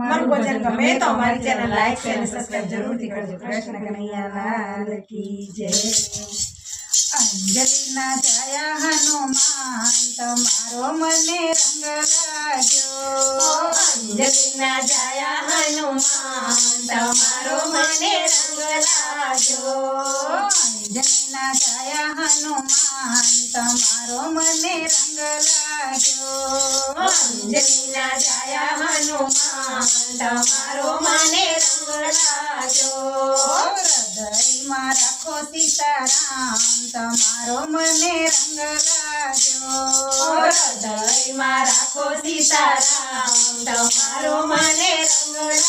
અમારું ભજન ગમે તો અમારી ચેનલ લાઈક શેર અને સબસ્ક્રાઇબ જરૂરથી કરજો. કૃષ્ણ કનૈયાલાલ કી જય. અંજલિના જયા હનુમાન તમારો મને રંગ લાગ્યો. અંજલિના જાયા હનુમાન તમારો મને રંગ લાગ્યો. અંજલિના જયા હનુમાન, તમારો મને રંગ લાગ્યો. અંજલિના જાયા હનુમાન, તમારો મને રંગ લાગ્યો. હૃદયમાં રાખો સીતારામ, તમારો મને રંગ લાગ્યો. હૃદયમાં રાખો સીતારામ, તમારો મને રંગ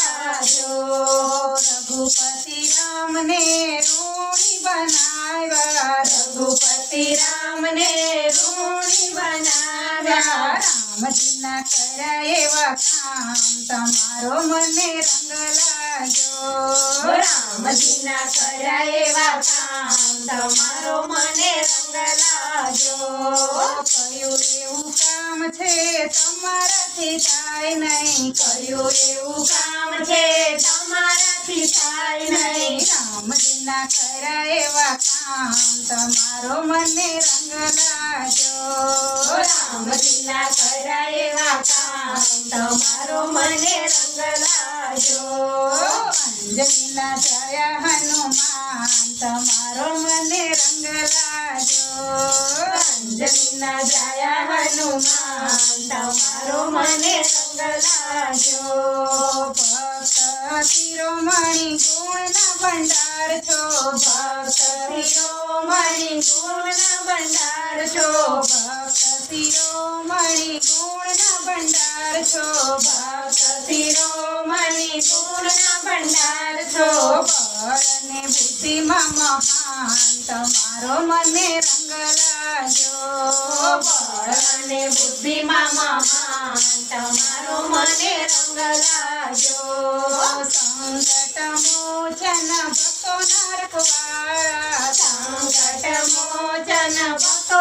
રામજીના કર્યા એવા કામ તમારો મને રંગ લાગ્યો. રામજીના કર્યા એવા કામ તમારો મને રંગ લાગ્યો. કયું એવું કામ છે તમારાથી થાય નહીં. કયું એવું કામ છે તમારાથી થાય નહીં. રામજીના કર્યા એવા કામ તમારો મને રંગ લાગ્યો. કર્યા એવા કામ તમારો મને રંગ લાજો અંજલિના જયા હનુમાન, તમારો મને રંગ અંજલિના જાયા હનુમાન, તમારો મને રંગ ભક્ત શિરોમણી ગુણના ભંડાર છો, ભક્ત શિરોમણી ગુણના ભંડાર છો, ભક્ત શિરોમણી ગુણના ભંડાર છો ભક્ત શિરોમણી ગુણના ભંડાર છો અને બુદ્ધિમાં મહાન તમારો મને રંગ લાગ્યો. અને બુદ્ધિમાં મહાન તમારો મને રંગ લાગ્યો. સંકટ મોચન ભક્તો રખવાળા સંકટ મોચન ભક્તો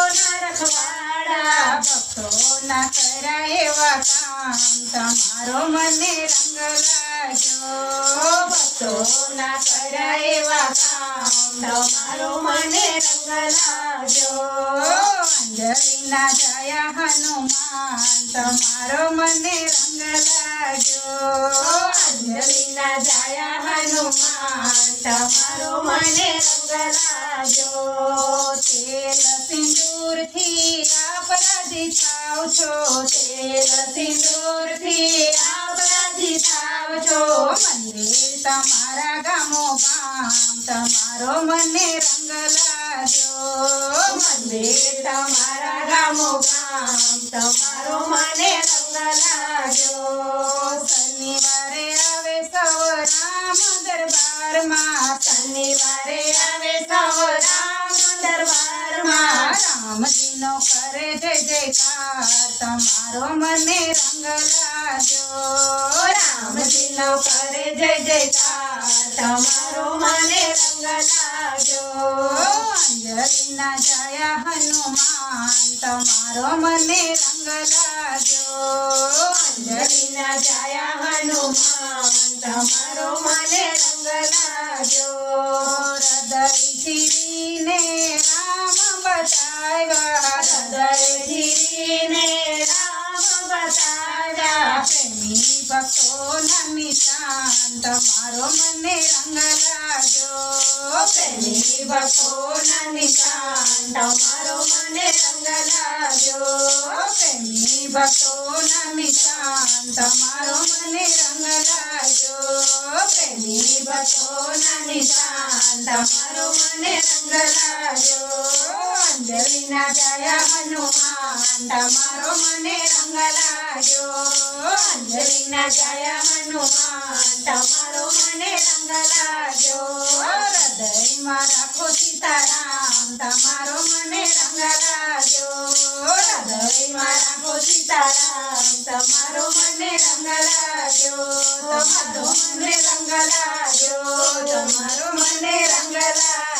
ભક્તોના કરા એવા કામ. તમારો મને રંગ લાગ્યો. ભક્તોના કરા એવા કામ. તમારો મને રંગ લાગ્યો. અંજલિના જયા હનુમાન, તમારો મને રંગ લાગ્યો. અંજલિના જાયા હનુમાન, તમારો મને રંગ લાગ્યો. તેલ સિંદૂરથી આપરાધી થાવ છો, તેલ સિંદૂરથી આપરાજી થાવ છો. મને તમારા ગામો ગામ, તમારો મને રંગ લાગ્યો. મંદિર તમારા ગામો ગામ, તમારો મને રંગ લાગ્યો. શનિવારે આવે સવરામ દરબારમાં. શનિવારે આવે સૌ રામ દરબારમાં. રામજીનો કરે જય જયકાર. તમારો મને રંગ લાગ્યો. રામજીનો કરે, જય, જયકાર. તમારો મને રંગ લાગ્યો. અંજલિના જયા હનુમાન, તમારો મને રંગ લાગ્યો. અંજલિના જાયા હનુમાન, તમારો મને રંગ લાગ્યો. હૃદય શ્રીને રામ બતાવ્યા. પ્રેમી ભક્તોના નિશાન તમારો મને રંગ લાગ્યો પ્રેમી ભક્તોના નિશાન તમારો મને રંગ લાગ્યો પ્રેમી ભક્તોના નિશાન તમારો મને રંગ પ્રેમી ભક્તોના નિશાન, તમારો મને રંગ લાગ્યો અંજલિના તમારો મને રંગ લાગ્યો અંજલિના જાયા હનુમાન, તમારો તમારો મને રંગ લાગ્યો હૃદયમાં સીતારામ, તમારો મને રંગ લાગ્યો તમારો મને રંગ લાગ્યો તમારો મને રંગ લાગ્યો.